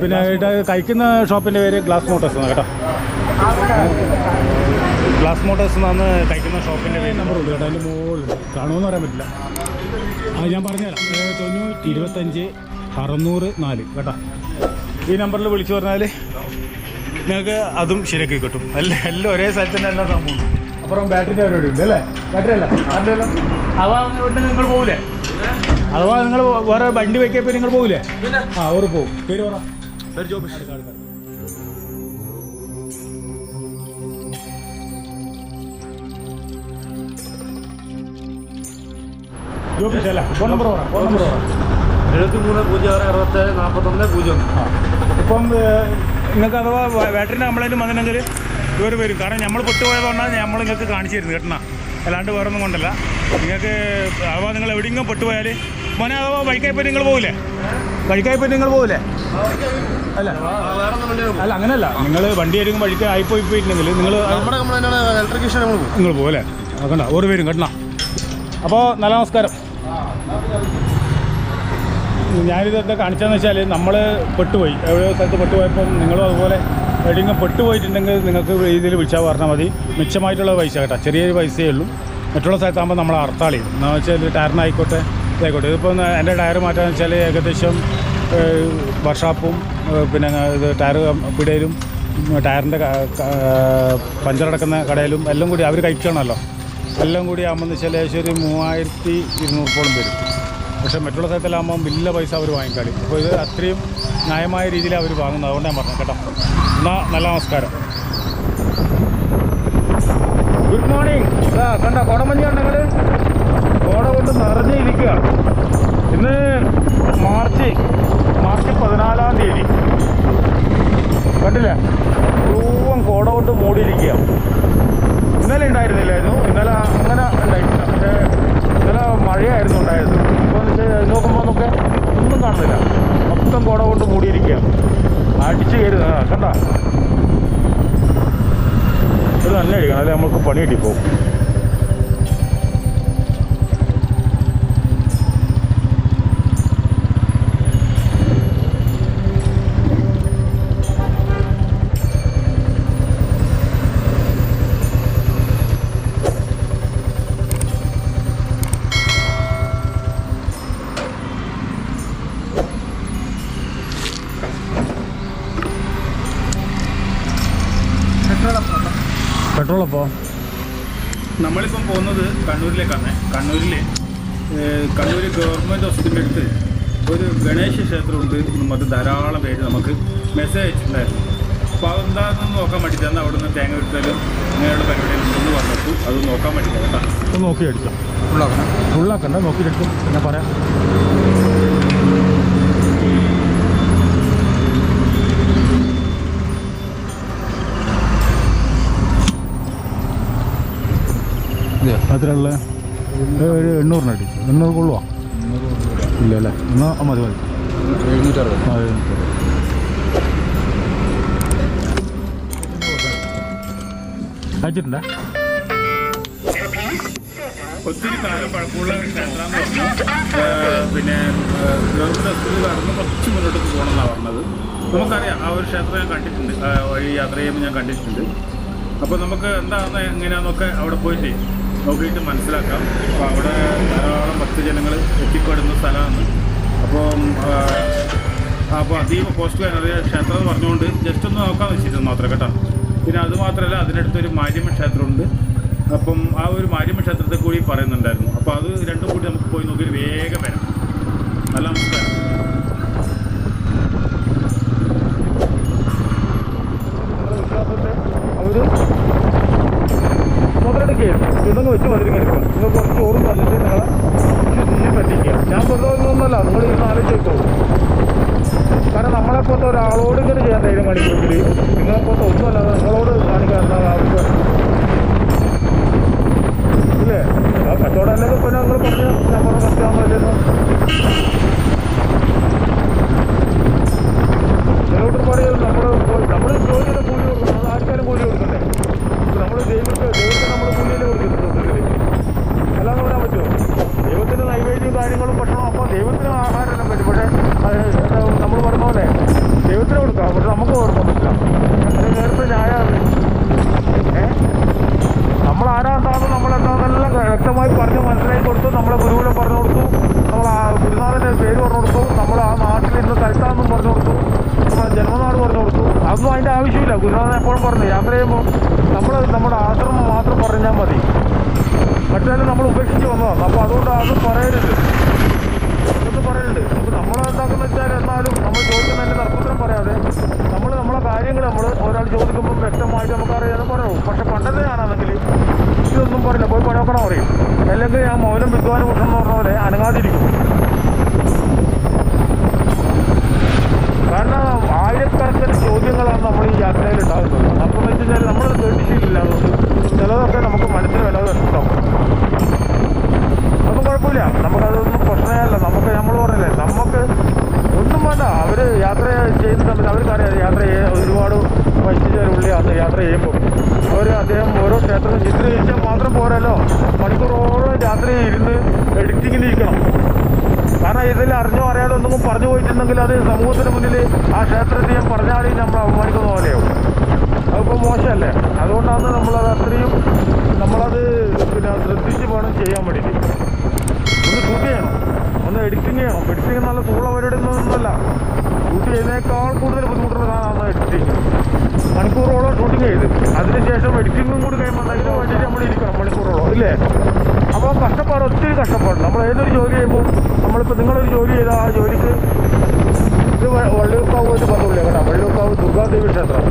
പിന്നെ കഴിക്കുന്ന ഷോപ്പിന്റെ പേര് ഗ്ലാസ് മോട്ടോഴ്സ് എന്നാണ് കേട്ടോ. ഗ്ലാസ് മോട്ടോഴ്സ് എന്നാണ് കഴിക്കുന്ന ഷോപ്പിന്റെ പേര്. നമ്പർ ഉണ്ട് കേട്ടോ അതിന്റെ മുകളിൽ കാണുമെന്ന് പറയാൻ പറ്റില്ല. ആ ഞാൻ പറഞ്ഞുതരാം. തൊണ്ണൂറ്റി ഇരുപത്തഞ്ച് അറുന്നൂറ് നാല് കേട്ടോ. ഈ നമ്പറിൽ വിളിച്ചു പറഞ്ഞാൽ നിങ്ങൾക്ക് അതും ശരിയാക്കി കിട്ടും. അല്ല എല്ലാം ഒരേ സ്ഥലത്ത് തന്നെ എല്ലാ സംഭവം അപ്പുറം ബാറ്ററിന്റെ പരിപാടി ഉണ്ട് അല്ലേ. ബാറ്ററി അല്ല. അതല്ലോ ഇവിടെ നിങ്ങൾ പോകില്ലേ അഥവാ നിങ്ങൾ വേറെ വണ്ടി പേര് നിങ്ങൾ പോകില്ലേ ആ ഓർ പോകും പേര് പറ. ജോബിഷ് അല്ല. ഫോൺ നമ്പർ പറ. ഫോൺ നമ്പർ പറ. എഴുപത്തി മൂന്ന് പൂജ്യം ആറ് അറുപത്തേഴ് നാൽപ്പത്തൊന്ന് പൂജ്യം. ഇപ്പം നിങ്ങൾക്ക് അഥവാ ബാറ്ററി കംപ്ലൈന്റ് വന്നിട്ടുണ്ടെങ്കിൽ ഇവർ വരും. കാരണം നമ്മൾ പെട്ടുപോയതുകൊണ്ടാണ് നമ്മൾ നിങ്ങൾക്ക് കാണിച്ചു തരുന്നത് കേട്ടോ അല്ലാണ്ട് വേറൊന്നും കൊണ്ടല്ല. നിങ്ങൾക്ക് അഥവാ നിങ്ങൾ എവിടെയെങ്കിലും പെട്ടുപോയാൽ മോനെ അഥവാ വഴിക്കായിപ്പോൾ നിങ്ങൾ പോകില്ലേ വഴിക്കായിപ്പോൾ നിങ്ങൾ പോകില്ലേ അല്ല. അല്ല അങ്ങനെയല്ല നിങ്ങൾ വണ്ടി ആയിരിക്കും വഴിക്ക് ആയിപ്പോയി പോയിട്ടുണ്ടെങ്കിൽ നിങ്ങൾ നിങ്ങൾ പോകല്ലേ നോക്കണ്ട ഓറ് പേരും കേട്ടോ. അപ്പോൾ നല്ല നമസ്കാരം. ഞാനിത് എന്താ കാണിച്ചതെന്ന് വെച്ചാൽ നമ്മൾ പെട്ടുപോയി. എവിടെയോ സ്ഥലത്ത് പെട്ടുപോയപ്പം നിങ്ങളും അതുപോലെ എവിടെയെങ്കിലും പെട്ടുപോയിട്ടുണ്ടെങ്കിൽ നിങ്ങൾക്ക് രീതിയിൽ വിളിച്ചാൽ പറഞ്ഞാൽ മതി. മിച്ചമായിട്ടുള്ള പൈസ കേട്ടോ. ചെറിയൊരു പൈസയേ ഉള്ളൂ. മറ്റുള്ള സ്ഥലത്താകുമ്പോൾ നമ്മൾ അർത്താളി എന്താണെന്ന് വെച്ചാൽ ടയറിനായിക്കോട്ടെ ഇതായിക്കോട്ടെ. ഇതിപ്പോൾ എന്റെ ടയർ മാറ്റാന്ന് വെച്ചാൽ ഏകദേശം വർഷാപ്പും പിന്നെ ഇത് ടയർ പിടയിലും ടയറിന്റെ പഞ്ചറടക്കുന്ന കടയിലും എല്ലാം കൂടി അവർ കഴിക്കണമല്ലോ. എല്ലാം കൂടി ആകുമ്പോൾ വെച്ചാൽ ഏകദേശം ഒരു മൂവായിരത്തി ഇരുന്നൂറോളം വരും. പക്ഷേ മറ്റുള്ള സ്ഥലത്തിലാകുമ്പോൾ വലിയ പൈസ അവർ വാങ്ങിക്കാളി അപ്പോൾ ഇത് അത്രയും ന്യായമായ രീതിയിൽ അവർ വാങ്ങുന്നത്. അതുകൊണ്ട് ഞാൻ പറഞ്ഞു കേട്ടോ. എന്നാൽ നല്ല നമസ്കാരം. ഗുഡ് മോർണിംഗ് കണ്ട കോടമഞ്ഞ് കണ്ടങ്ങൾ കോട കൊണ്ട് നിറഞ്ഞിരിക്കുക ഇന്ന് മാർച്ച് മാർച്ച് പതിനാലാം തീയതി. കണ്ടില്ലേ? മുഴുവൻ കോട കൊണ്ട് മൂടിയിരിക്കുക ഇന്നലെ ഉണ്ടായിരുന്നില്ലായിരുന്നു. ഇന്നലെ അങ്ങനെ ഉണ്ടായിട്ടില്ല. പക്ഷേ ഇന്നലെ മഴയായിരുന്നു ഉണ്ടായത് അപ്പോൾ നോക്കുമ്പോൾ നമുക്ക് ഒന്നും കാണുന്നില്ല. മൊത്തം കോട കൊണ്ട് മൂടിയിരിക്കുക അടിച്ചു കയറി കണ്ട? തന്നെ അടിക്കണം. അല്ലെങ്കിൽ നമുക്ക് പണി കിട്ടിപ്പോവും. അപ്പോൾ നമ്മളിപ്പം പോകുന്നത് കണ്ണൂരിലേക്കാണ്. കണ്ണൂരിൽ കണ്ണൂർ ഗവൺമെന്റ് ഹോസ്പിറ്റലിന്റെ അടുത്ത് ഒരു ഗണേശ ക്ഷേത്രമുണ്ട് എന്നും അത് ധാരാളം പേര് നമുക്ക് മെസ്സേജ് അയച്ചിട്ടുണ്ടായിരുന്നു. അപ്പോൾ അതെന്താണെന്ന് നോക്കാൻ വേണ്ടിയിട്ടാണ് അവിടെ നിന്ന് തേങ്ങ വിട്ടാലും ഇങ്ങനെയുള്ള പരിപാടികളുണ്ടെന്ന് പറഞ്ഞപ്പോൾ അത് നോക്കാൻ വേണ്ടിയിട്ടാണ് കേട്ടോ അപ്പോൾ നോക്കി അടിക്കാം ഫുള്ളാക്കണം ഫുള്ളാക്കണ്ട നോക്കിയെടുക്കും. പിന്നെ പറയാം. അതിലുള്ള ഒരു എണ്ണൂറിന് അടിച്ചു എണ്ണൂറ് കൊള്ളുവാ? ഇല്ല അല്ലേ എന്നാൽ മതി മതി. എഴുന്നൂറ്ററുപത്. ആ. അയച്ചിട്ടുണ്ടേ ഒത്തിരി കാലം പഴക്കമുള്ള ക്ഷേത്രമെന്ന് പറഞ്ഞു പിന്നെ ഗവൺമെന്റ് ഹോസ്പിറ്റലിൽ കടന്ന് കുറച്ച് മുന്നോട്ട് പോകണമെന്നാണ് പറഞ്ഞത്. നമുക്കറിയാം ആ ഒരു ക്ഷേത്രം ഞാൻ കണ്ടിട്ടുണ്ട്. ആ, വഴി യാത്ര ചെയ്യുമ്പോൾ ഞാൻ കണ്ടിട്ടുണ്ട്. അപ്പോൾ നമുക്ക് എന്താണെന്ന് എങ്ങനെയാണെന്നൊക്കെ അവിടെ പോയിട്ട് നോക്കിയിട്ട് മനസ്സിലാക്കാം. ഇപ്പോൾ അവിടെ ധാരാളം ഭക്തജനങ്ങൾ എത്തിപ്പെടുന്ന സ്ഥലമാണ്. അപ്പോൾ അപ്പോൾ അതീവ പോസ്റ്റ് വേനറിയ ക്ഷേത്രം എന്ന് പറഞ്ഞുകൊണ്ട് ജസ്റ്റ് ഒന്ന് നോക്കാൻ വെച്ചിരുന്നു മാത്രം കേട്ടോ. പിന്നെ അത് മാത്രമല്ല അതിനടുത്തൊരു മാര്യമ്മ ക്ഷേത്രമുണ്ട്. അപ്പം ആ ഒരു മാര്യമ്മ ക്ഷേത്രത്തെ കൂടി പറയുന്നുണ്ടായിരുന്നു. അപ്പോൾ അത് രണ്ടും കൂടി നമുക്ക് പോയി നോക്കി വേഗം വരാം. നല്ല നമസ്കാരം. മുതലെടുക്കുകയും വെച്ച് വെച്ച് മതിരിക്കും നിങ്ങൾ കുറച്ച് ചോറും തന്നിട്ട് നിങ്ങളെ ചെയ്യാൻ പറ്റിക്കുക. ഞാൻ ഒന്നല്ല നിങ്ങൾ ഇരുന്ന് ആലോചിച്ചോളൂ കാരണം നമ്മളെപ്പോലത്തെ ഒരാളോട് ഇങ്ങനെ ചെയ്യാൻ ധൈര്യം കാണിക്കുമെങ്കിൽ നിങ്ങളെപ്പോലത്തെ ഒന്നുമല്ല നിങ്ങളോട് കാണിക്കാൻ എന്താ ആവശ്യം? ആ കച്ചവടം അല്ലെങ്കിൽ പിന്നെ നിങ്ങൾ പറഞ്ഞ് ഞാൻ പറഞ്ഞ കച്ചാകുമ്പോഴല്ലോ അപ്പോൾ അതുകൊണ്ട് അത് പറയരുത്. അതൊക്കെ പറയുന്നുണ്ട് അപ്പൊ നമ്മൾ എന്താക്കുന്ന വെച്ചാൽ എന്നാലും നമ്മൾ ചോദിക്കുന്നതിന്റെ തർക്കത്തിനും പറയാതെ നമ്മൾ നമ്മളെ കാര്യങ്ങൾ നമ്മൾ ഒരാൾ ചോദിക്കുമ്പോൾ വ്യക്തമായിട്ട് നമുക്ക് അറിയാതെ പറയൂ പക്ഷെ പണ്ടത്തെ ഞാനാണെങ്കിൽ ഇതൊന്നും പറയില്ല. പോയി പണിയൊക്കണം പറയും. അല്ലെങ്കിൽ ഞാൻ മൗനം വിദ്വാന കുറ്റം എന്ന് പറഞ്ഞ പോലെ അനങ്ങാതിരിക്കും കാരണം ആയിരക്കണക്കിന് ചോദ്യങ്ങളാണ് നമ്മൾ ഈ യാത്രയിൽ ഉണ്ടാകുന്നത് അപ്പം എന്ന് വെച്ച് നമ്മൾ കേട്ടിട്ടില്ല അതുകൊണ്ട് ചിലതൊക്കെ നമുക്ക് മനസ്സിൽ വില ഇഷ്ടം ഒന്നും കുഴപ്പമില്ല. നമുക്കതൊന്നും പ്രശ്നമല്ല നമുക്ക് നമ്മൾ പറഞ്ഞില്ലേ നമുക്ക് ഒന്നും വേണ്ട അവർ യാത്ര ചെയ്യുന്ന സമയത്ത് അവർക്കറിയാം യാത്ര ചെയ്യാൻ ഒരുപാട് വൈദ്യുതിയുള്ളിയാണ് യാത്ര ചെയ്യുമ്പോൾ അവർ അദ്ദേഹം ഓരോ ക്ഷേത്രവും ചിത്രീകരിച്ചാൽ മാത്രം പോരല്ലോ മണിക്കൂറോളം രാത്രി ഇരുന്ന് എഡിറ്റിങ്ങിൽ ഇരിക്കണം കാരണം ഇതിൽ അറിഞ്ഞോ അറിയാതെ ഒന്നും പറഞ്ഞു പോയിട്ടുണ്ടെങ്കിൽ അത് സമൂഹത്തിന് മുന്നിൽ ആ ക്ഷേത്രത്തിൽ ഞാൻ പറഞ്ഞാൽ നമ്മൾ അവമാനിക്കുന്ന പോലെയാവും അതിപ്പോൾ മോശമല്ലേ അതുകൊണ്ടാണ് നമ്മളത് അത്രയും നമ്മളത് പിന്നെ ശ്രദ്ധിച്ച് വേണം ചെയ്യാൻ വേണ്ടിയിട്ട് ഒന്ന് ഷൂട്ട് ചെയ്യണം ഒന്ന് എഡിറ്റിംഗ് ചെയ്യണം. എഡിറ്റിംഗ് നല്ല സൂള പരിപാടി ഒന്നുമല്ല. ഷൂട്ട് ചെയ്യുന്നതിനേക്കാൾ കൂടുതൽ ബുദ്ധിമുട്ടുള്ള സാധനമാണ് എഡിറ്റിംഗ് മണിക്കൂറോളം ഷൂട്ടിംഗ് ചെയ്ത്. അതിനുശേഷം എഡിറ്റിങ്ങും കൂടി കഴിയുമ്പോൾ അതിന് വേണ്ടിയിട്ട് നമ്മൾ ഇരിക്കണം മണിക്കൂറോളം ഇല്ലേ? അപ്പോൾ കഷ്ടപ്പാട് ഒത്തിരി കഷ്ടപ്പാട് നമ്മൾ ഏതൊരു ജോലി ചെയ്യുമ്പോൾ നമ്മളിപ്പോൾ നിങ്ങളൊരു ജോലി ചെയ്താൽ ആ ജോലിക്ക് ഇത് വള്ളിയൂർക്കാവ് വള്ളിയൂർക്കാവുമായിട്ട് ബന്ധമില്ല കേട്ടോ. വള്ളിയൂർക്കാവ് ദുർഗാദേവി ക്ഷേത്രം.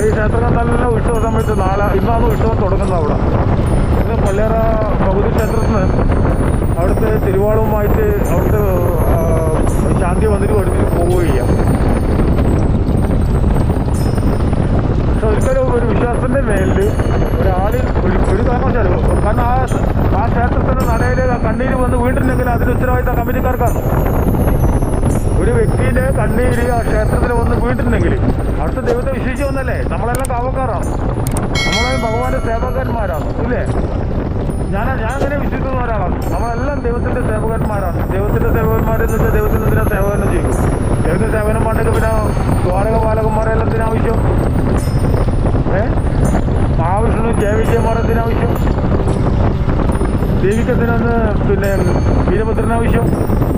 ഈ ക്ഷേത്രം നല്ല ഉത്സവ സമയത്ത് നാളെ ഇന്നാണ് ഉത്സവം തുടങ്ങുന്നത് അവിടെ. ഇന്ന് പള്ളിയറ ഭഗവതി ക്ഷേത്രത്തിൽ നിന്ന് അവിടുത്തെ തിരുവാളുമായിട്ട് അവിടുത്തെ ശാന്തി മന്ദിരം എടുത്തിട്ട് പോവുകയില്ല പക്ഷെ ഒരിക്കലും ഒരു വിശ്വാസത്തിന്റെ മേലിൽ ഒരാളിൽ ഒരു കാരണവശാലും കാരണം ആ ആ ക്ഷേത്രത്തിന്റെ നടയിൽ കണ്ണീര് വന്ന് വീണ്ടിട്ടുണ്ടെങ്കിൽ അതിന് ഉത്തരവാദിത്ത കമ്പനിക്കാർക്കാണ് ഒരു വ്യക്തിയുടെ കണ്ണീര് ആ ക്ഷേത്രത്തിൽ വന്ന് വീണ്ടിട്ടുണ്ടെങ്കിൽ അവിടുത്തെ ദൈവത്തെ വിശ്വസിച്ച് വന്നല്ലേ? നമ്മളെല്ലാം കാവക്കാരാണ് നമ്മളെല്ലാം ഭഗവാന്റെ സേവകന്മാരാണ് ഇല്ലേ? ഞാൻ ഞാൻ അങ്ങനെ വിശ്വസിക്കുന്ന ഒരാളാണ് നമ്മളെല്ലാം ദൈവത്തിന്റെ സേവകന്മാരാണ്. ദൈവത്തിന്റെ സേവകന്മാരെന്ന് വെച്ചാൽ ദൈവത്തിന് എന്തിനാ സേവനം ചെയ്യും ദൈവത്തിന്റെ സേവനം പണ്ടൊക്കെ പിന്നെ ദ്വാരക പാലകന്മാരെല്ലാം എന്തിനാവശ്യം ഏ? മഹാവിഷ്ണു ജയവിജയന്മാരെന്തിനാവശ്യം ദേവിക്കത്തിനൊന്ന് പിന്നെ വീരഭദ്രനാവശ്യം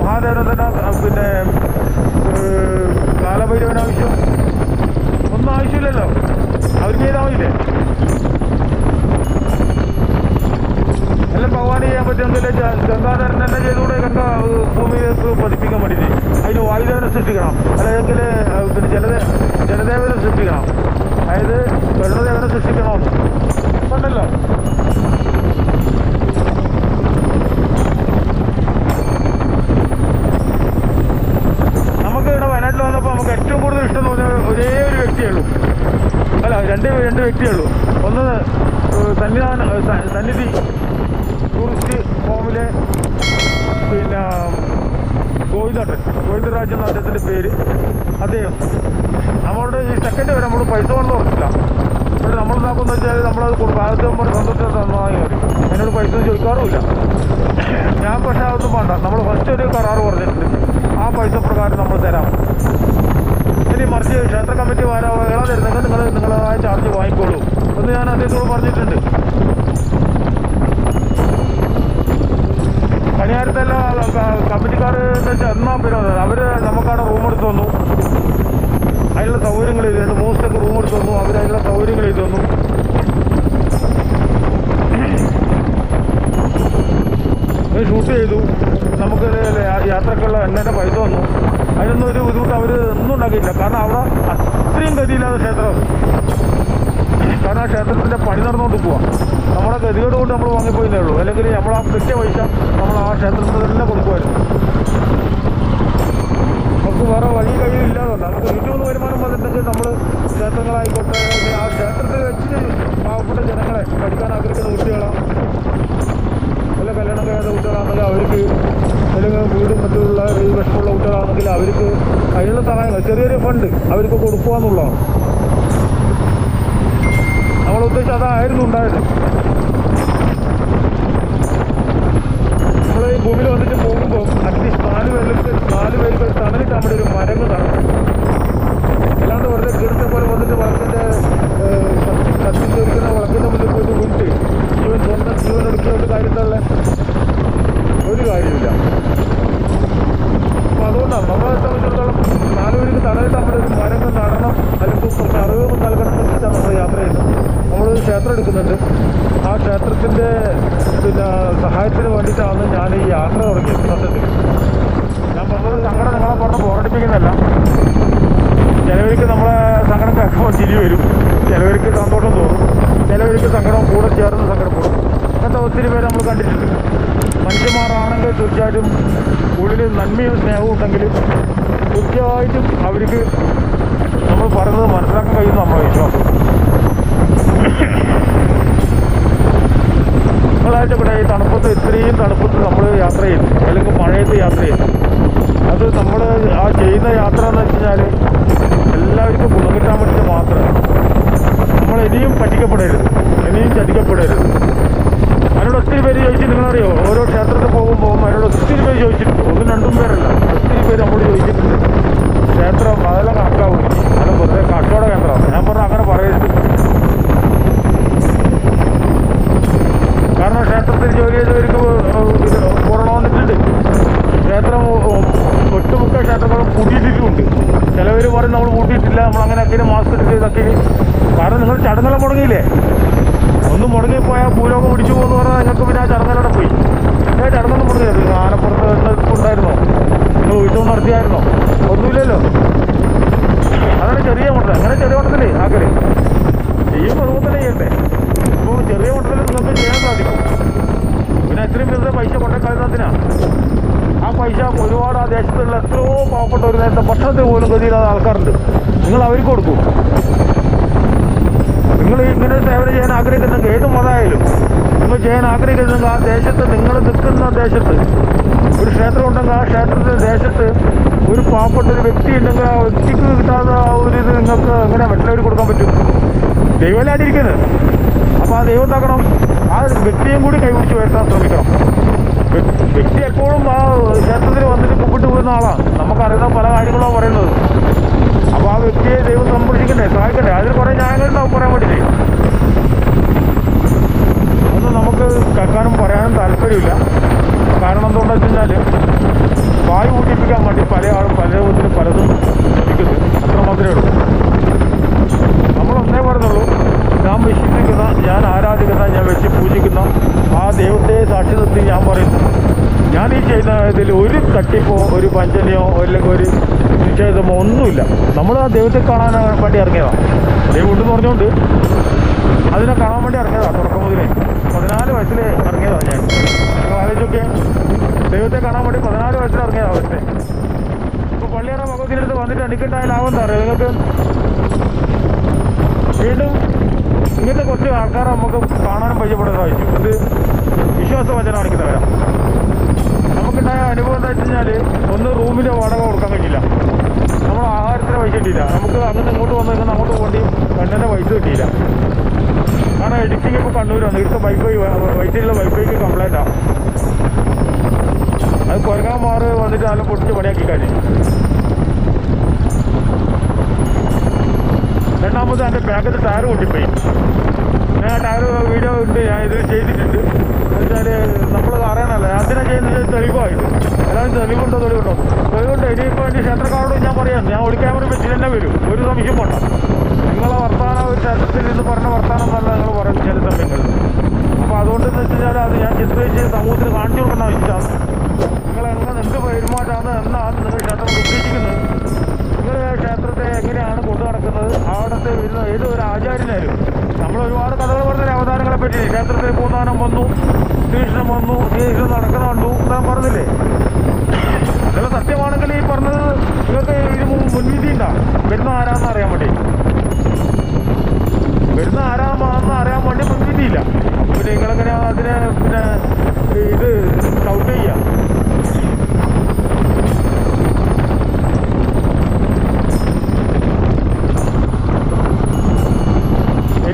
മഹാദേവനെന്തിനാ പിന്നെ കാലഭൈരവനാവശ്യം ഒന്നും ആവശ്യമില്ലല്ലോ. അവർക്ക് ചെയ്താവില്ലേ എല്ലാം ഭഗവാൻ ചെയ്യാൻ പറ്റുമെന്നില്ല ഗംഗാധരൻ തന്നെ ചെയ്തുകൂടെ ഗംഗ ഭൂമിയിലേക്ക് പതിപ്പിക്കാൻ വേണ്ടിയിട്ട്. അതിന് വായുദേവനെ സൃഷ്ടിക്കണം. അല്ലെങ്കിൽ പിന്നെ ജലദേ ജലദേവനെ സൃഷ്ടിക്കണം. അതായത് വെള്ളദേവനെ സൃഷ്ടിക്കണമെന്ന്. ഉണ്ടല്ലോ? നമുക്ക് ഇവിടെ വയനാട്ടിൽ വന്നപ്പോൾ നമുക്ക് ഏറ്റവും കൂടുതൽ ഇഷ്ടം തോന്നിയ ഒരേ ഒരു വ്യക്തിയേ ഉള്ളൂ. അല്ല രണ്ട് രണ്ട് വ്യക്തിയേ ഉള്ളൂ. ഒന്ന് സന്നിധാന സന്നിധി. ടൂറിസ്റ്റ് ഹോമിലെ പിന്നെ ഗോവിന്ദട്ടൻ ഗോവിന്ദരാജൻ അദ്ദേഹത്തിന്റെ പേര്. അദ്ദേഹം. നമ്മളോട് ഈ സെക്കൻഡ് വരെ നമ്മൾ പൈസ കൊണ്ട് പറഞ്ഞില്ല പക്ഷേ നമ്മൾ നോക്കുന്നത് വെച്ചാൽ നമ്മളത് കൊടുക്കും. ആദ്യത്തെ സന്തോഷം തന്നതായി മതി എന്നോട് പൈസ ചോദിക്കാറുമില്ല. ഞാൻ പക്ഷേ അതൊന്നും വേണ്ട. നമ്മൾ ഫസ്റ്റ് ഒരു കരാറ് പറഞ്ഞിട്ടുണ്ട്. ആ പൈസ പ്രകാരം നമ്മൾ തരാം. ഇനി മറിച്ച് ക്ഷേത്ര കമ്മിറ്റി വേറെ തരുന്നെങ്കിൽ നിങ്ങൾ നിങ്ങളായ ചാർജ് വാങ്ങിക്കോളൂ. എന്ന് ഞാൻ അദ്ദേഹത്തോട് പറഞ്ഞിട്ടുണ്ട്. കമ്മിറ്റിക്കാർ എന്ന് പിന്നെ അവർ നമുക്കവിടെ റൂം എടുത്തു തന്നു. അതിനുള്ള സൗകര്യങ്ങൾ ചെയ്തു. രണ്ട് മൂന്ന് റൂം എടുത്തു തന്നു. അവർ അതിനുള്ള സൗകര്യങ്ങൾ ചെയ്തു തന്നു. ഷൂട്ട് ചെയ്തു. നമുക്ക് യാത്രക്കുള്ള എണ്ണേന്റെ പൈസ വന്നു അതിനൊന്നും ഒരു ബുദ്ധിമുട്ട് അവർ ഒന്നും ഉണ്ടാക്കിയില്ല കാരണം അവിടെ അത്രയും ഗതിയില്ലാത്ത ക്ഷേത്രം. കാരണം ആ ക്ഷേത്രത്തിന്റെ പണി നടന്നുകൊണ്ട് പോവാം. നമ്മളെ ഗതികേട് കൊണ്ട് നമ്മൾ വാങ്ങിപ്പോയിന്നേ ഉള്ളൂ. അല്ലെങ്കിൽ നമ്മൾ ആ കിട്ടിയ പൈസ നമ്മൾ ആ ക്ഷേത്രത്തിൽ തന്നെ കൊടുക്കുമായിരുന്നു. നമുക്ക് വേറെ വഴി കഴിയില്ലാതുണ്ട് നമുക്ക് ഏറ്റവും നിന്ന് വരുമാനം വന്നിട്ടുണ്ടെങ്കിൽ നമ്മൾ ക്ഷേത്രങ്ങളായിക്കോട്ടെ ആ ക്ഷേത്രത്തിൽ വെച്ച് പാവപ്പെട്ട ജനങ്ങളെ പഠിക്കാൻ ആഗ്രഹിക്കുന്ന കുട്ടികളാണ് വല്ല കല്യാണം കഴിയാത്ത കുട്ടികളാണെങ്കിൽ അവർക്ക് അല്ലെങ്കിൽ വീടും മറ്റുള്ള വിഷമുള്ള കുട്ടികളാണെങ്കിൽ അവർക്ക് അതിനുള്ള സഹായങ്ങൾ ചെറിയൊരു ഫണ്ട് അവർക്ക് കൊടുക്കുക എന്നുള്ളതാണ്. നമ്മൾ ഉദ്ദേശിച്ച അതായിരുന്നു ഉണ്ടായത്. നമ്മൾ ഈ ഭൂമിയിൽ വന്നിട്ട് പോകുമ്പോൾ അറ്റ്ലീസ്റ്റ് നാല് പേരിൽ നാല് പേരിൽ തണലിട്ട് അവിടെ ഒരു മരങ്ങൾ നടക്കും അല്ലാണ്ട് വെറുതെ കീടത്തെ പോലെ വന്നിട്ട് വളർത്തിന്റെ ചോദിക്കുന്ന വളർത്തിന്റെ മുന്നിൽ പോയിട്ട് വിട്ട് ജീവൻ സ്വന്തം ജീവൻ എടുക്കുന്ന ഒരു കാര്യത്തല്ലേ ഒരു കാര്യമില്ല അതുകൊണ്ടാണ് നമ്മളെ സംബന്ധിച്ചിടത്തോളം നാലുപേർക്ക് തടയിട്ട് നമ്മുടെ ഒരു മരങ്ങൾ നടണം അല്ലെങ്കിൽ കുറച്ച് അറിവ് നൽകണം വെച്ചിട്ടാണ് നമ്മൾ യാത്ര ചെയ്യുന്നത്. നമ്മളൊരു ക്ഷേത്രം എടുക്കുന്നുണ്ട്. ആ ക്ഷേത്രത്തിന്റെ പിന്നെ സഹായത്തിന് വേണ്ടിയിട്ടാണ് ഞാൻ ഈ യാത്ര തുടങ്ങിയത് സത്യത്തിൽ. ഞാൻ പറഞ്ഞത് സങ്കടം നിങ്ങളെ പറഞ്ഞ് പോരടിപ്പിക്കുന്നതല്ല ചിലവർക്ക് നമ്മളെ സങ്കടം കഷ്ടം ചിരി വരും. ചിലവർക്ക് സന്തോഷം തോന്നും. ചിലവർക്ക് സങ്കടം കൂടെ ചേർന്ന് സങ്കടപ്പെടും അങ്ങനത്തെ ഒത്തിരി പേര് നമ്മൾ കണ്ടിട്ടുണ്ട്. മനുഷ്യന്മാരാണെങ്കിൽ തീർച്ചയായിട്ടും ഉള്ളിൽ നന്മയും സ്നേഹവും ഉണ്ടെങ്കിൽ തീർച്ചയായിട്ടും അവർക്ക് നമ്മൾ പറയുന്നത് മനസ്സിലാക്കാൻ കഴിയുന്ന നമ്മളെ വിശ്വാസം. നിങ്ങളായിട്ട് ഇവിടെ ഈ തണുപ്പത്ത് ഇത്രയും തണുപ്പത്ത് നമ്മൾ യാത്ര ചെയ്തു. അല്ലെങ്കിൽ മഴയത്ത് യാത്ര ചെയ്തു. അത് നമ്മൾ ആ ചെയ്യുന്ന യാത്ര എന്ന് വെച്ച് കഴിഞ്ഞാൽ എല്ലാവർക്കും ഗുണം കിട്ടാൻ വേണ്ടിയിട്ട് മാത്രമാണ് നമ്മൾ ഇനിയും പറ്റിക്കപ്പെടരുത് ഇനിയും ചതിക്കപ്പെടരുത്. അതിനോട് ഒത്തിരി പേര് ചോദിച്ചു നിങ്ങളറിയോ? ഓരോ ക്ഷേത്രത്തിൽ പോകുമ്പോൾ അതിനോട് ഒത്തിരി പേര് ചോദിച്ചിട്ടുണ്ട്. ഒന്നും രണ്ടും പേരല്ല. ഒത്തിരി പേര് നമ്മൾ ചോദിച്ചിട്ടുണ്ട്. ക്ഷേത്രം അതെല്ലാം കണക്കാവും. അത് വെറുതെ കേന്ദ്രമാണ് ഞാൻ പറഞ്ഞ അങ്ങനെ പറയരുത് കാരണം ക്ഷേത്രത്തിൽ ജോലി ചെയ്തവർക്ക് കൊറോണ വന്നിട്ടുണ്ട് ക്ഷേത്രം ഒട്ടുമുക്ക ക്ഷേത്രങ്ങളും പൂട്ടിയിട്ടിട്ടുമുണ്ട് ചിലവർ പറയും നമ്മൾ പൂട്ടിയിട്ടില്ല നമ്മൾ അങ്ങനെ അക്കിന് മാസ്ക് ഇട്ടിട്ട് ഇതൊക്കെ കാരണം നിങ്ങൾ ചടങ്ങെല്ലാം മുടങ്ങിയില്ലേ ഒന്ന് മുടങ്ങിപ്പോയാൽ ഭൂലോകം പിടിച്ചു പോകുന്നു പറഞ്ഞാൽ നിങ്ങൾക്ക് പിന്നെ ആ ചടങ്ങലോടെ പോയി ഏ ചടങ്ങൊന്നും മുടങ്ങില്ല നിങ്ങൾ ആനപ്പുറത്ത് എന്തെങ്കിലും ഉണ്ടായിരുന്നോ നിങ്ങൾ ഉത്സവം നടത്തിയായിരുന്നോ ഒന്നുമില്ലല്ലോ അതാണ് ചെറിയ മട്ടം അങ്ങനെ ചെറിയ മട്ടത്തിലേ ആക്കൽ ചെയ്യുമ്പോൾ അതുപോലെ തന്നെ ചെയ്യണ്ടേ ഇപ്പോൾ ചെറിയ മട്ടത്തിൽ നിങ്ങൾക്ക് ചെയ്യാൻ സാധിക്കും പിന്നെ ഇവരുടെ പൈസ കൊണ്ടേ ആ പൈസ ഒരുപാട് ആ ദേശത്തുള്ള എത്രയോ പാവപ്പെട്ട ഒരു നേരത്തെ ഭക്ഷണത്തിന് പോലും ഗതിയില്ലാത്ത ആൾക്കാരുണ്ട്. നിങ്ങൾ അവർക്ക് കൊടുക്കും. നിങ്ങൾ ഇങ്ങനെ സേവനം ചെയ്യാൻ ആഗ്രഹിക്കുന്നെങ്കിൽ ഏത് മതമായാലും നിങ്ങൾ ചെയ്യാൻ ആഗ്രഹിക്കുന്നെങ്കിൽ ആ ദേശത്ത് നിങ്ങൾ നിൽക്കുന്ന ദേശത്ത് ഒരു ക്ഷേത്രം ഉണ്ടെങ്കിൽ ആ ക്ഷേത്രത്തിന്റെ ദേശത്ത് ഒരു പാവപ്പെട്ട ഒരു വ്യക്തി ഉണ്ടെങ്കിൽ ആ വ്യക്തിക്ക് കിട്ടാത്ത ആ ഒരു ഇത് നിങ്ങൾക്ക് എങ്ങനെ മറ്റുള്ളവർ കൊടുക്കാൻ പറ്റും? ദൈവമല്ലാതിരിക്കുന്നത് അപ്പോൾ ആ ദൈവം എന്താക്കണം? ആ വ്യക്തിയും കൂടി കൈപിടിച്ച് വരുത്താൻ ശ്രമിക്കണം. വ്യ- വ്യക്തി എപ്പോഴും ആ ക്ഷേത്രത്തിൽ വന്നിട്ട് കുപ്പിട്ട് പോകുന്ന ആളാണ് നമുക്കറിയുന്ന പല കാര്യങ്ങളോ പറയുന്നത്. അപ്പോൾ ആ വ്യക്തിയെ ദൈവം സംരക്ഷിക്കണ്ടേ സഹായിക്കണ്ടേ? അതിന് കുറേ ന്യായങ്ങളുണ്ടാവും പറയാൻ പറ്റില്ലേ ഒന്നും നമുക്ക് കേൾക്കാനും പറയാനും താല്പര്യമില്ല. കാരണം എന്തുകൊണ്ടെന്ന് വെച്ച് കഴിഞ്ഞാൽ വായു ഊട്ടിപ്പിക്കാൻ വേണ്ടി പല ആളും പല വിധത്തിൽ പലതും ഇരിക്കുന്നു അത്ര മാത്രമേ ഉള്ളൂ നമ്മളൊന്നേ പറഞ്ഞുള്ളൂ ഞാൻ വിശ്വസിക്കുന്ന ഞാൻ ആരാധിക്കുന്ന ഞാൻ വെച്ച് പൂജിക്കുന്ന ആ ദൈവത്തെ സാക്ഷി നിർത്തി ഞാൻ പറയുന്നു ഞാൻ ഈ ചെയ്യുന്ന ഇതിൽ ഒരു തട്ടിപ്പോ ഒരു പഞ്ചനയോ അല്ലെങ്കിൽ ഒരു നിഷേധമോ ഒന്നുമില്ല. നമ്മൾ ആ ദൈവത്തെ കാണാൻ വേണ്ടി ഇറങ്ങിയതാണ് ദൈവം ഉണ്ടെന്ന് പറഞ്ഞുകൊണ്ട് അതിനെ കാണാൻ വേണ്ടി ഇറങ്ങിയതാണ് തുടക്കം മുതലേ. പതിനാല് വയസ്സിൽ ഇറങ്ങിയതാണ് ഞാൻ. ആലോചിച്ചൊക്കെ. ദൈവത്തെ കാണാൻ വേണ്ടി പതിനാല് വയസ്സിൽ ഇറങ്ങിയതാണ് അവസ്ഥ ഇപ്പോൾ പള്ളിയറ ഭഗവതിനടുത്ത് വന്നിട്ട് എനിക്കുണ്ടായ ലാഭം എന്താ നിങ്ങൾക്ക് വീണ്ടും ഇങ്ങനത്തെ കുറച്ച് ആൾക്കാരെ നമുക്ക് കാണാനും പരിചയപ്പെടാൻ സാധിച്ചു ഇത് വിശ്വാസവചനം കാണിക്കുന്നവരാണ് നമുക്കുണ്ടായ അനുഭവം എന്താ വെച്ച് കഴിഞ്ഞാൽ ഒന്ന് റൂമിന്റെ വാടക കൊടുക്കാൻ കഴിയില്ല നമ്മൾ ആഹാരത്തിന് പൈസ കിട്ടിയില്ല. നമുക്ക് അങ്ങോട്ട് ഇങ്ങോട്ട് വന്നു കഴിഞ്ഞാൽ അങ്ങോട്ട് പോകേണ്ടി കണ്ണിന്റെ പൈസ കിട്ടിയില്ല. കാരണം എഡിറ്റിംഗ് ഇപ്പോൾ കണ്ണൂരാണ്. ഇവിടുത്തെ വൈഫൈ വൈദ്യുതിയുള്ള വൈഫൈക്ക് കംപ്ലൈന്റാണ് അത് കുരങ്ങാൻ മാറി വന്നിട്ട് നല്ല പൊട്ടിച്ച് പണിയാക്കി കഴിഞ്ഞു രണ്ടാമത് എന്റെ ബാക്കത്ത് ടയർ പൊട്ടിപ്പോയി. ഞാൻ ടയർ വീഡിയോ ഉണ്ട് ഞാൻ ഇത് ചെയ്തിട്ടുണ്ട്. എന്നുവെച്ചാൽ നമ്മളത് അറിയണമല്ലോ അതിനെ ചെയ്യുന്നത് തെളിവായിട്ട് എല്ലാവരും തെളിവുണ്ടോ തെളിവുണ്ടോ? തെളിവുണ്ട് ഇനിയിപ്പോൾ എന്റെ ക്ഷേത്രക്കാരോട് ഞാൻ പറയാം ഞാൻ ഒരു ക്യാമറ വെച്ച് തന്നെ വരും. ഒരു സംശയം വേണ്ട. നിങ്ങളെ വർത്തമാനം ഒരു ക്ഷേത്രത്തിൽ നിന്ന് പറഞ്ഞ വർത്തമാനം എന്നല്ല നിങ്ങൾ പറയുന്നത് ചില സമയങ്ങളിൽ. അപ്പോൾ അതുകൊണ്ടെന്ന് വെച്ച് കഴിഞ്ഞാൽ അത് ഞാൻ ചിത്രീകരിച്ച് സമൂഹത്തിന് കാണിച്ചു കൊടുക്കണം ഇഷ്ടമാണ് നിങ്ങൾ എങ്ങനെ എന്ത് പെരുമാറ്റമാണ് എന്നാണ് നിങ്ങൾ ക്ഷേത്രം ഉദ്ദേശിക്കുന്നത്. നിങ്ങൾ ക്ഷേത്രത്തെ എങ്ങനെയാണ് നടക്കുന്നത് അവിടുത്തെ ഏത് ഒരു ആചാര്യനായാലും നമ്മൾ ഒരുപാട് കഥകൾ പറഞ്ഞ അവതാരങ്ങളെ പറ്റി ക്ഷേത്രത്തിൽ പൂന്താനം വന്നു ശ്രീകൃഷ്ണൻ വന്നു ശ്രീകൃഷ്ണൻ നടക്കുന്ന കണ്ടു ഞാൻ പറഞ്ഞില്ലേ? അതൊക്കെ സത്യമാണെങ്കിൽ ഈ പറഞ്ഞത് ഇവർക്ക് ഇതിന് മുൻ- മുൻവിധി ഉണ്ടാ വരുന്ന ആരാന്ന് അറിയാൻ വേണ്ടി? വരുന്ന ആരാമാണെന്ന് അറിയാൻ വേണ്ടി മുൻവിധിയില്ല. പിന്നെ നിങ്ങളെങ്ങനെ അതിനെ പിന്നെ ഇത് ഡൗട്ട് ചെയ്യുക?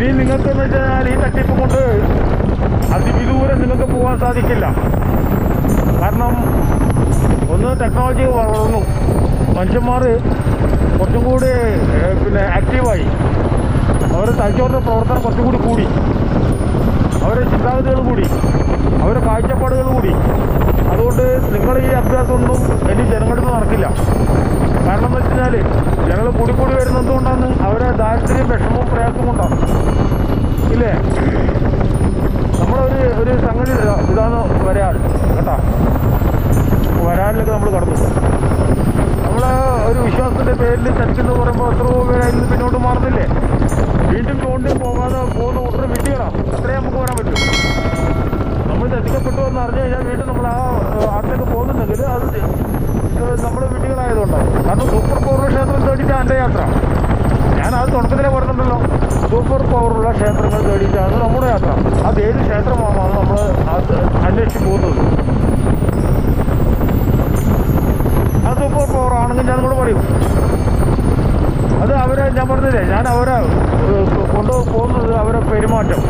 ഇനി നിങ്ങൾക്ക് എന്ന് വെച്ചാൽ ഈ തട്ടിപ്പ് കൊണ്ട് അതിവിദൂരം നിങ്ങൾക്ക് പോകാൻ സാധിക്കില്ല. കാരണം ഒന്ന് ടെക്നോളജി വളർന്നു മനുഷ്യന്മാർ കുറച്ചും കൂടി പിന്നെ ആക്റ്റീവായി അവരുടെ തലച്ചോറിന്റെ പ്രവർത്തനം കുറച്ചും കൂടി കൂടി. അവരുടെ ചിന്താഗതികൾ കൂടി. അവരുടെ കാഴ്ചപ്പാടുകൾ കൂടി. അതുകൊണ്ട് നിങ്ങൾ ഈ അഭ്യാസമൊന്നും ഇനി ജനങ്ങളുടെ അടുത്ത് നടക്കില്ല. കാരണം എന്ന് വെച്ച് കഴിഞ്ഞാൽ ജനങ്ങൾ കൂടി കൂടി വരുന്നത് കൊണ്ടാണ് അവരെ ദാരിദ്ര്യം വിഷമവും പ്രയാസവും കൊണ്ടാണ്. ഇല്ലേ? നമ്മളൊരു ഒരു സംഗതി ഇതാന്ന് വരാൽ കേട്ടാ? വരാലിലൊക്കെ നമ്മൾ കടന്നു നമ്മൾ ഒരു വിശ്വാസത്തിന്റെ പേരിൽ തെറ്റെന്ന് പറയുമ്പോൾ എത്രയോ പേരായിരുന്നു പിന്നോട്ട് മാറുന്നില്ലേ? വീണ്ടും തോണ്ടി പോകാതെ പോകുന്ന ഉടനെ വിട്ടിയണം അത്രേ നമുക്ക് വരാൻ പറ്റും. നമ്മൾ തെറ്റിക്കപ്പെട്ടു എന്ന് അറിഞ്ഞു കഴിഞ്ഞാൽ വീണ്ടും നമ്മൾ ആ അടുത്തേക്ക് പോകുന്നുണ്ടെങ്കിൽ അത് നമ്മൾ വിട്ടികളായതുകൊണ്ടാണ് കാരണം സൂപ്പർ പൗർണ ക്ഷേത്രം തേടിയിട്ടാണ് എന്റെ യാത്ര. ഞാൻ അത് തുടക്കത്തിലേ പറഞ്ഞിട്ടുണ്ടല്ലോ. സൂപ്പർ പവറുള്ള ക്ഷേത്രങ്ങൾ തേടിയിട്ടാണ് നമ്മുടെ യാത്ര. അത് ഏത് ക്ഷേത്രമാണോ നമ്മൾ അന്വേഷിച്ച് പോകുന്നത്. ആ സൂപ്പർ പവർ ആണെങ്കിൽ ഞാൻ കൂടെ പറയും. അത് അവരെ ഞാൻ പറഞ്ഞില്ലേ ഞാൻ അവരെ കൊണ്ടുപോകുന്നത് കൊണ്ടു അവരെ പെരുമാറ്റം.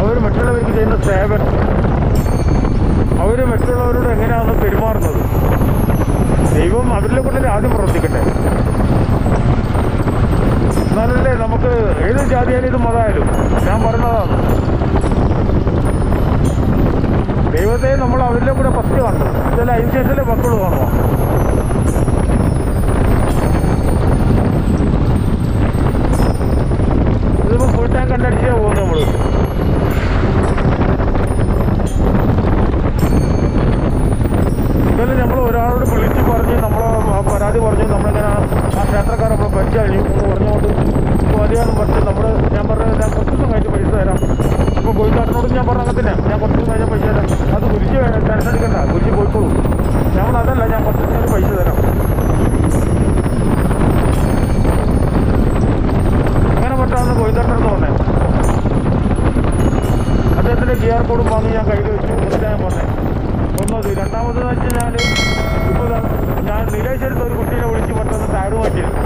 അവർ മറ്റുള്ളവർക്ക് ചെയ്യുന്ന സേവനം അവർ മറ്റുള്ളവരോട് എങ്ങനെയാണ് പെരുമാറുന്നത് ദൈവം അവരിലെ കൊണ്ടല്ലേ ആദ്യം പ്രവർത്തിക്കട്ടെ എന്നാലല്ലേ നമുക്ക് ഏത് ജാതിയായാലും ഇത് മതമായാലും ഞാൻ പറഞ്ഞതാണ് ദൈവത്തെ നമ്മൾ അവരിലെ കൂടെ ഫസ്റ്റ് കണ്ടു ചില അതിനുശേഷമല്ലേ മക്കൾ കാണുക ഇതിപ്പോൾ ഫുൾ ടാങ്ക് കണ്ടടിച്ചാൽ പോകുന്നത് നമ്മൾ ഇന്നലെ നമ്മൾ ഒരാളോട് വിളിച്ച് പറഞ്ഞ് നമ്മൾ പരാതി പറഞ്ഞു നമ്മളിങ്ങനെ ആ നമ്മൾ പരിചയം എന്ന് പറഞ്ഞുകൊണ്ട് മതിയാണെന്ന് പറഞ്ഞ് നമ്മൾ ഞാൻ പറഞ്ഞത് ഞാൻ കുറച്ച് ദിവസം കഴിഞ്ഞ് പൈസ തരാം. ഇപ്പോൾ കോഴിക്കാട്ടിനോട് ഞാൻ പറഞ്ഞ അങ്ങനത്തില്ല ഞാൻ കുറച്ച് ദിവസം പൈസ തരാം. അത് കുരിച്ച് ടെൻഷൻ എടുക്കണ്ട കുരിച്ച് പോയിക്കോളൂ. ഞങ്ങൾ അതല്ല ഞാൻ കുറച്ച് ദിവസം പൈസ തരാം. അങ്ങനെ പറ്റാന്ന് കോഴിക്കാട്ടിനടുത്ത് പറഞ്ഞേ? അദ്ദേഹത്തിന്റെ ക്യു ആർ കോഡും വാങ്ങി ഞാൻ കയ്യിൽ വെച്ചു. എന്നിട്ട് ഞാൻ പറഞ്ഞേ. ഒന്നത് രണ്ടാമതെന്ന് വെച്ചാൽ ഞാൻ ഇപ്പോൾ ഞാൻ നീലേശ്വരത്ത് ഒരു കുട്ടീനെ വിളിച്ച് പെട്ടെന്ന് ടയർ മാറ്റിയിരുന്നു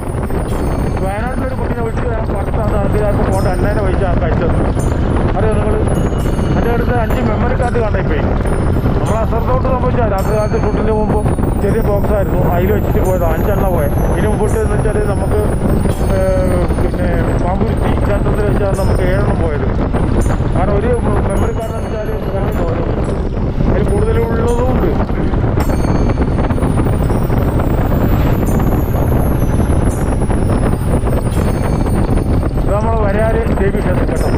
വയനാട്ടിലൊരു കുട്ടീനെ വിളിച്ച് ഞാൻ പുറത്താണ് അതികാർക്ക് പോകേണ്ട എണ്ണേനെ പൈസ കഴിച്ചത് അറിയോ നിങ്ങൾ എന്റെ അടുത്ത് അഞ്ച് മെമ്മറി കാർഡ് കണ്ടിപ്പേ അസർത്തോട്ട് സംഭവിച്ചാൽ രാത്രി കാലത്ത് ഷൂട്ടിന് മുമ്പ് ചെറിയ ബോക്സ് ആയിരുന്നു. അതിൽ വെച്ചിട്ട് പോയത്. അഞ്ചെണ്ണ പോയത് ഇതിന് മുമ്പിട്ട് എന്ന് വെച്ചാൽ നമുക്ക് പിന്നെ പാമ്പുരുത്തി ക്ഷേത്രത്തിൽ വെച്ചാൽ നമുക്ക് ഏഴെണ്ണം പോയത്. കാരണം ഒരു മെമ്മറി കാർഡ് എന്ന് വെച്ചാൽ അതിൽ കൂടുതലുള്ളതും ഉണ്ട്. നമ്മൾ വരാൽ ദേവി ക്ഷേത്രം കേട്ടോ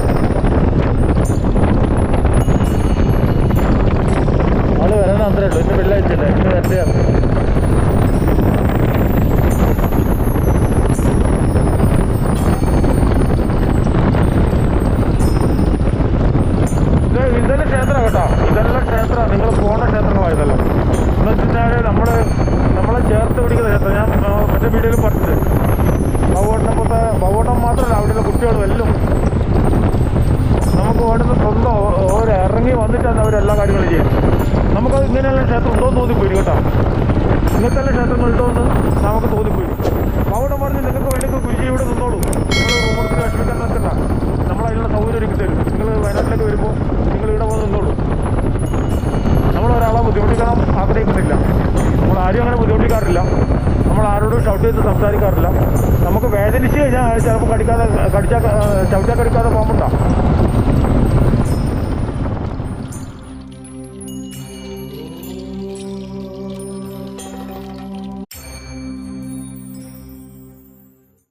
ആൾ വരാൻ അത്രേ ഉള്ളൂ ഇന്ന് വെള്ളിയാഴ്ചയല്ലേ ഇന്ന് വരട്ടെയാണ് ഇത് ഇതെല്ലാം ക്ഷേത്രം കേട്ടോ ഇതെല്ലാം ക്ഷേത്രം നിങ്ങൾ പോകേണ്ട ക്ഷേത്രങ്ങളായതല്ലോ എന്ന് വെച്ചാൽ നമ്മൾ നമ്മളെ ചേർത്ത് പിടിക്കുന്ന ക്ഷേത്രം ഞാൻ ആ, മറ്റേ വീഡിയോയിൽ പറഞ്ഞത് ബവോട്ടപ്പത്തെ ബവോട്ടം മാത്രമല്ല അവിടെയുള്ള കുട്ടികളും എല്ലാം നമുക്ക് വേണ്ടുന്ന സ്വന്തം ഓരോ ഇറങ്ങി വന്നിട്ടാണ് അവരെല്ലാ കാര്യങ്ങളും ചെയ്യും നമുക്കത് ഇങ്ങനെയുള്ള ക്ഷേത്രം ഉണ്ടോ എന്ന് തോന്നിപ്പോയി കേട്ടോ. ഇന്നത്തെ ഉണ്ടോ എന്ന് നമുക്ക് തോന്നിപ്പോയി. അവിടെ പറഞ്ഞ് നിങ്ങൾക്ക് വേണമെങ്കിൽ കുരിശി ഇവിടെ നിന്നോളൂ. നിങ്ങൾ റൂമെടുത്ത് വിഷമിക്കാൻ നിൽക്കണ്ട നമ്മളതിനുള്ള സൗകര്യം ഒരുക്കി തരും. നിങ്ങൾ വയനാട്ടിലേക്ക് വരുമ്പോൾ നിങ്ങൾ ഇവിടെ വന്ന് നിന്നോളൂ. നമ്മളൊരാളെ ബുദ്ധിമുട്ടിക്കാൻ ആഗ്രഹിക്കുന്നില്ല. നമ്മൾ ആരും അങ്ങനെ ബുദ്ധിമുട്ടിക്കാറില്ല. നമ്മൾ ആരോടും ഷൗട്ട് ചെയ്ത് സംസാരിക്കാറില്ല. നമുക്ക് വേദനിച്ച് കഴിഞ്ഞാൽ ചിലപ്പോൾ കടിക്കാതെ കടിച്ചാൽ ചവിച്ചാൽ കടിക്കാതെ പോകുമ്പോണ്ടാ